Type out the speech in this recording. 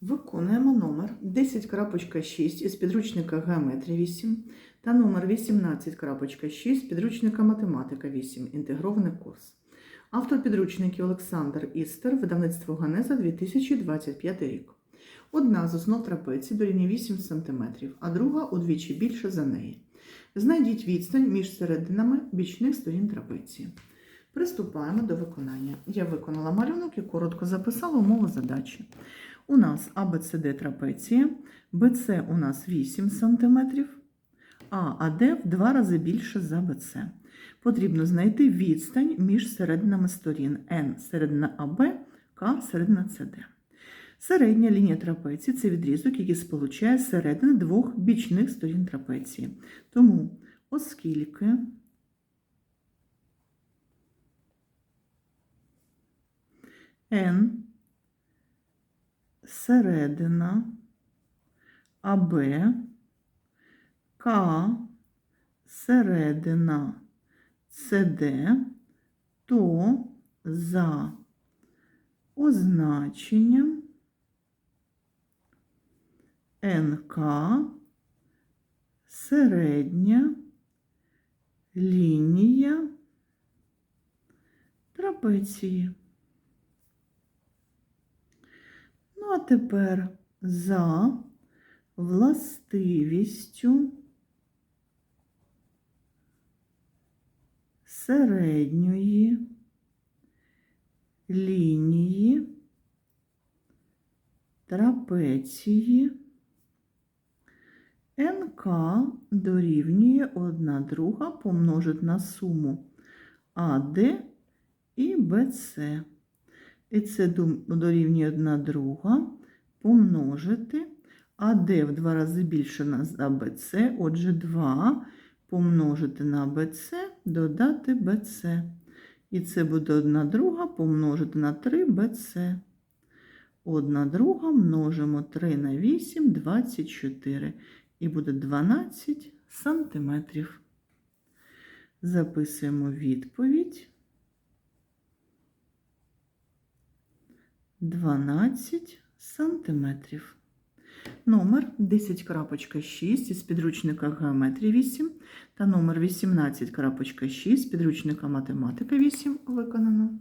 Виконуємо номер 10.6 із підручника Геометрія 8 та номер 18.6 з підручника Математика 8. Інтегрований курс. Автор підручників Олександр Істер, видавництво Ганеза 2025 рік. Одна з основ трапеції дорівнює 8 см, а друга удвічі більше за неї. Знайдіть відстань між серединами бічних сторін трапеції. Приступаємо до виконання. Я виконала малюнок і коротко записала умови задачі. У нас ABCD трапеція, BC у нас 8 см, а АД в два рази більше за BC. Потрібно знайти відстань між серединами сторін N середина АБ, К середина СД. Середня лінія трапеції це відрізок, який сполучає середини двох бічних сторін трапеції. Тому, оскільки N середина АБ, К середина СД, то за означенням НК середня лінія трапеції. А тепер за властивістю середньої лінії трапеції НК дорівнює 1 друга помножить на суму АД і БЦ. І це дорівнює 1 друга помножити АД в два рази більше на за БЦ, отже 2 помножити на БЦ, додати БЦ. І це буде 1 друга помножити на 3 БЦ. 1 друга множимо 3 на 8, 24. І буде 12 сантиметрів. Записуємо відповідь. 12 сантиметрів. Номер 10.6 із підручника геометрії 8 та номер 18.6 з підручника математики 8 виконано.